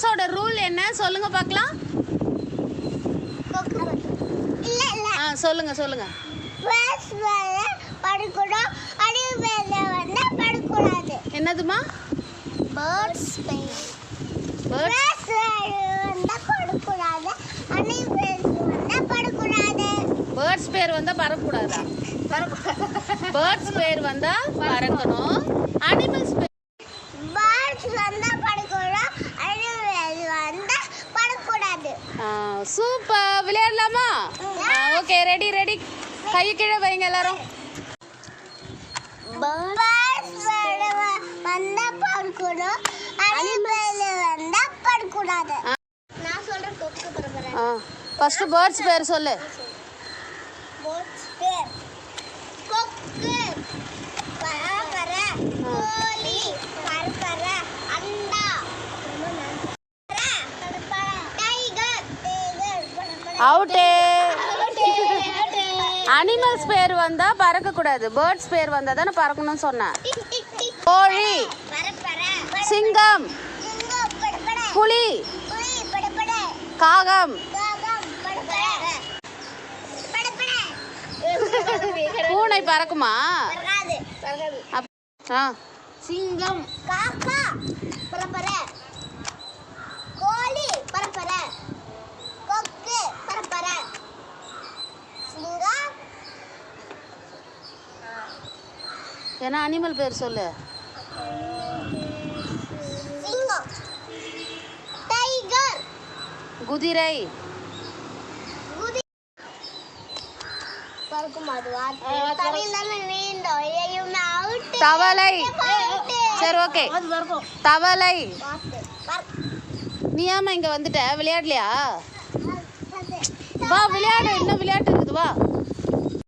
சயின்ஸோட rule என்ன? சொல்லுங்க பார்க்கலாம். ஆ சொல்லுங்க சொல்லுங்க. படுக்கணும். அடி மேல வந்து படுக்கூடாது என்னதுமா பேர்ட்ஸ் பேர்ட்ஸ் வந்து படுக்கூடாது அடி வந்து படுக்கூடாது பேர்ட்ஸ் பேர் வந்தா பறக்கக்கூடாதா? பேர்ட்ஸ் பேர் வந்தா பறக்கணும். அனிமல்ஸ் பேர் பேர்ட்ஸ் வந்து படுக்கணும் அடி மேல வந்து படுக்கூடாது சூப்பர். விளையாடலாமா? ஓகே ரெடி ரெடி கை கீழே வைங்க எல்லாரும். ஃபர்ஸ்ட் பேர்ட்ஸ் பேர் சொல்லு. பேர். கொக்கு. பரபர அவுட்டு அனிமல்ஸ் பேர் வந்தா பறக்க கூடாது பேர்ட்ஸ் பேர் வந்தா தானே பறக்கணும்னு சொன்னேன். கோழி. சிங்கம். புலி. காகம். பூனை பறக்குமா? சிங்கம் காக்கா பரப்பர கோழி பரப்பர கொக்கு பரப்பர சிங்கம் ஏன்னா அனிமல் பேர் சொல்லு. குதிரை. தவளை. சரி ஓகே. தவளை. நீ ஏமா இங்க வந்துட்ட? விளையாடலையா? வா விளையாடு. இன்னும் விளையாட்டு இருக்குது. வா.